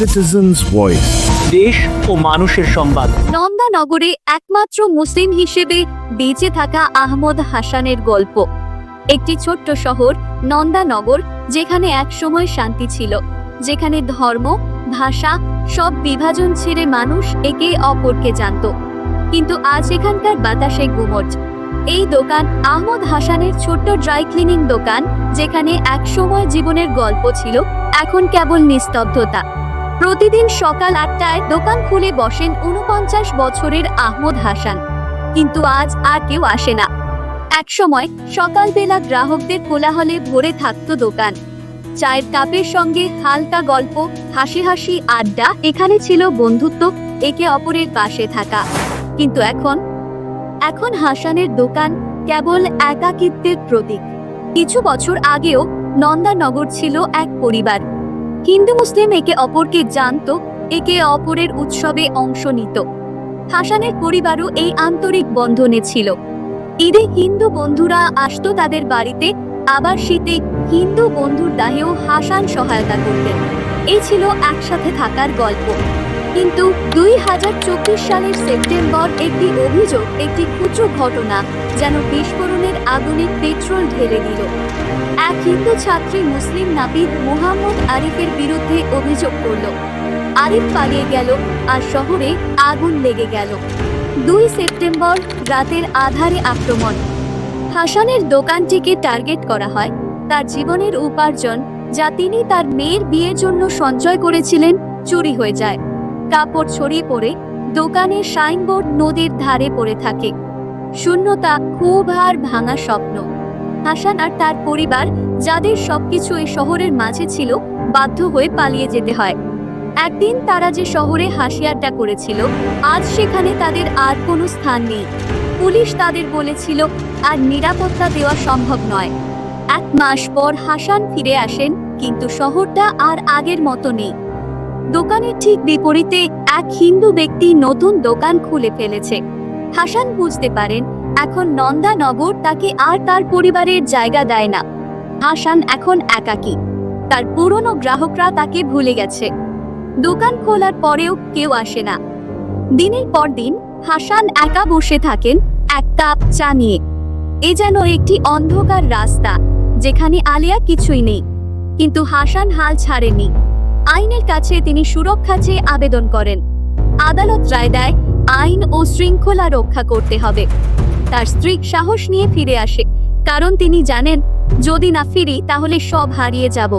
citizen's voice. দেশ ও মানুষের সংবাদ। নন্দানগরে একমাত্র মুসলিম হিসেবে বেঁচে থাকা আহমদ হাসানের গল্প। একটি ছোট্ট শহর নন্দানগর যেখানে একসময় শান্তি ছিল। যেখানে ধর্ম ভাষা সব বিভাজন ছেড়ে মানুষ একে অপরকে জানত। কিন্তু আজ এখানকার বাতাসে গুমট। এই দোকান আহমদ হাসানের ছোট্ট ড্রাই ক্লিনিং দোকান যেখানে একসময় জীবনের গল্প ছিল এখন কেবল নিস্তব্ধতা। প্রতিদিন সকাল আটটায় দোকান খুলে বসেন উনপঞ্চাশ বছরের আহমদ হাসান। কিন্তু আজ আর কেউ আসে না। একসময় সকালবেলা গ্রাহকদের কোলাহলে ভরে থাকত দোকান। চায়ের কাপের সঙ্গে হালকা গল্প, হাসি হাসি, আড্ডা এখানে ছিল বন্ধুত্ব, একে অপরের পাশে থাকা। কিন্তু এখন এখন হাসানের দোকান কেবল একাকিত্বের প্রতীক। কিছু বছর আগেও নন্দানগর ছিল এক পরিবার। হিন্দু মুসলিম একে অপরকে জানত, একে অপরের উৎসবে অংশ নিত। হাসানের পরিবারও এই আন্তরিক বন্ধনে ছিল। ঈদে হিন্দু বন্ধুরা আসত তাদের বাড়িতে, আবার শীতে হিন্দু বন্ধুর দাহেও হাসান সহায়তা করতেন। এই ছিল একসাথে থাকার গল্প। কিন্তু দুই হাজার চব্বিশ সালের সেপ্টেম্বর একটি অভিযোগ, একটি ক্ষুদ্র ঘটনা যেন বিস্ফোরণের আগুনে পেট্রোল ঢেলে দিল। এক হিন্দু ছাত্রী মুসলিম নাপিত মুহাম্মদ আরিফের বিরুদ্ধে অভিযোগ করল। আরিফ পালিয়ে গেল আর শহরে আগুন লেগে গেল। দুই সেপ্টেম্বর রাতের আধারে আক্রমণ। হাসানের দোকানটিকে টার্গেট করা হয়। তার জীবনের উপার্জন যা তিনি তার মেয়ের বিয়ের জন্য সঞ্চয় করেছিলেন চুরি হয়ে যায়। কাপড় ছড়িয়ে পড়ে দোকানের সাইনবোর্ড নদীর ধারে পড়ে থাকে। শূন্যতা খুব আর ভাঙা স্বপ্ন। হাসান আর তার পরিবার, যাদের সবকিছু এই শহরের মাঝে ছিল, বাধ্য হয়ে পালিয়ে যেতে হয়। একদিন তারা যে শহরে হাসি আড্ডা করেছিল, আজ সেখানে তাদের আর কোনো স্থান নেই। পুলিশ তাদের বলেছিল, আর নিরাপত্তা দেওয়া সম্ভব নয়। এক মাস পর হাসান ফিরে আসেন, কিন্তু শহরটা আর আগের মতো নেই। দোকানের ঠিক বিপরীতে এক হিন্দু ব্যক্তি নতুন দোকান খুলে ফেলেছে। হাসান বুঝতে পারেন, এখন নন্দানগর তাকে আর তার পরিবারের জায়গা দেয় না। হাসান এখন একাকী। তার পুরনো গ্রাহকরা তাকে ভুলে গেছে। দোকান খোলার পরেও কেউ আসে না। দিনের পর দিন হাসান একা বসে থাকেন এক কাপ চা নিয়ে। এ যেন একটি অন্ধকার রাস্তা, যেখানে আলিয়া কিছুই নেই। কিন্তু হাসান হাল ছাড়েনি। আইনের কাছে তিনি সুরক্ষা চেয়ে আবেদন করেন। আদালত রায় দেয়, আইন ও শৃঙ্খলা রক্ষা করতে হবে। তার স্ত্রী সাহস নিয়ে ফিরে আসে, কারণ তিনি জানেন, যদি না ফিরি তাহলে সব হারিয়ে যাব।